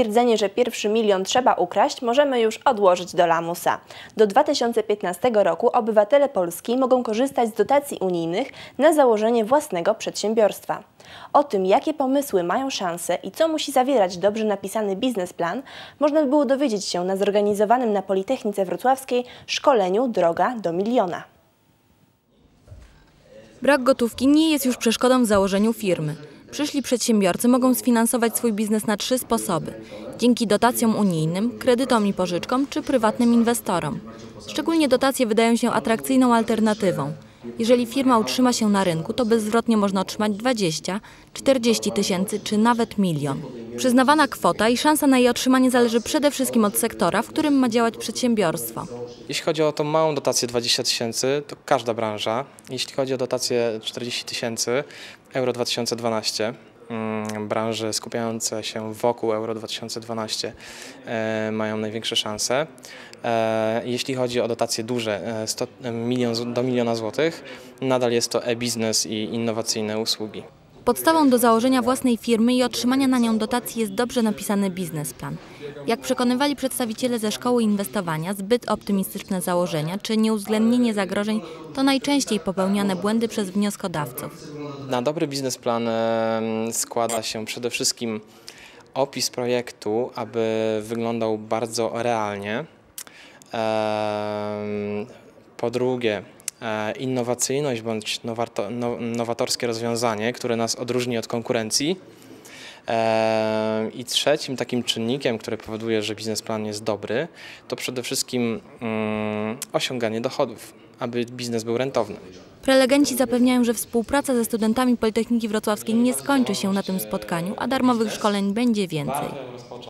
Stwierdzenie, że pierwszy milion trzeba ukraść, możemy już odłożyć do lamusa. Do 2015 roku obywatele Polski mogą korzystać z dotacji unijnych na założenie własnego przedsiębiorstwa. O tym, jakie pomysły mają szansę i co musi zawierać dobrze napisany biznesplan, można by było dowiedzieć się na zorganizowanym na Politechnice Wrocławskiej szkoleniu Droga do miliona. Brak gotówki nie jest już przeszkodą w założeniu firmy. Przyszli przedsiębiorcy mogą sfinansować swój biznes na trzy sposoby. Dzięki dotacjom unijnym, kredytom i pożyczkom czy prywatnym inwestorom. Szczególnie dotacje wydają się atrakcyjną alternatywą. Jeżeli firma utrzyma się na rynku, to bezzwrotnie można otrzymać 20, 40 tysięcy czy nawet milion. Przyznawana kwota i szansa na jej otrzymanie zależy przede wszystkim od sektora, w którym ma działać przedsiębiorstwo. Jeśli chodzi o tą małą dotację 20 tysięcy, to każda branża. Jeśli chodzi o dotację 40 tysięcy, Euro 2012, mm, branże skupiające się wokół Euro 2012 e, mają największe szanse. E, jeśli chodzi o dotacje duże, e, 100, milion, z- do miliona złotych, nadal jest to e-biznes i innowacyjne usługi. Podstawą do założenia własnej firmy i otrzymania na nią dotacji jest dobrze napisany biznesplan. Jak przekonywali przedstawiciele ze szkoły inwestowania, zbyt optymistyczne założenia czy nieuwzględnienie zagrożeń to najczęściej popełniane błędy przez wnioskodawców. Na dobry biznesplan składa się przede wszystkim opis projektu, aby wyglądał bardzo realnie. Po drugie, innowacyjność bądź no, nowatorskie rozwiązanie, które nas odróżni od konkurencji. Em, I trzecim takim czynnikiem, który powoduje, że biznesplan jest dobry, to przede wszystkim mm, osiąganie dochodów, aby biznes był rentowny. Prelegenci zapewniają, że współpraca ze studentami Politechniki Wrocławskiej nie skończy się na tym spotkaniu, a darmowych szkoleń będzie więcej.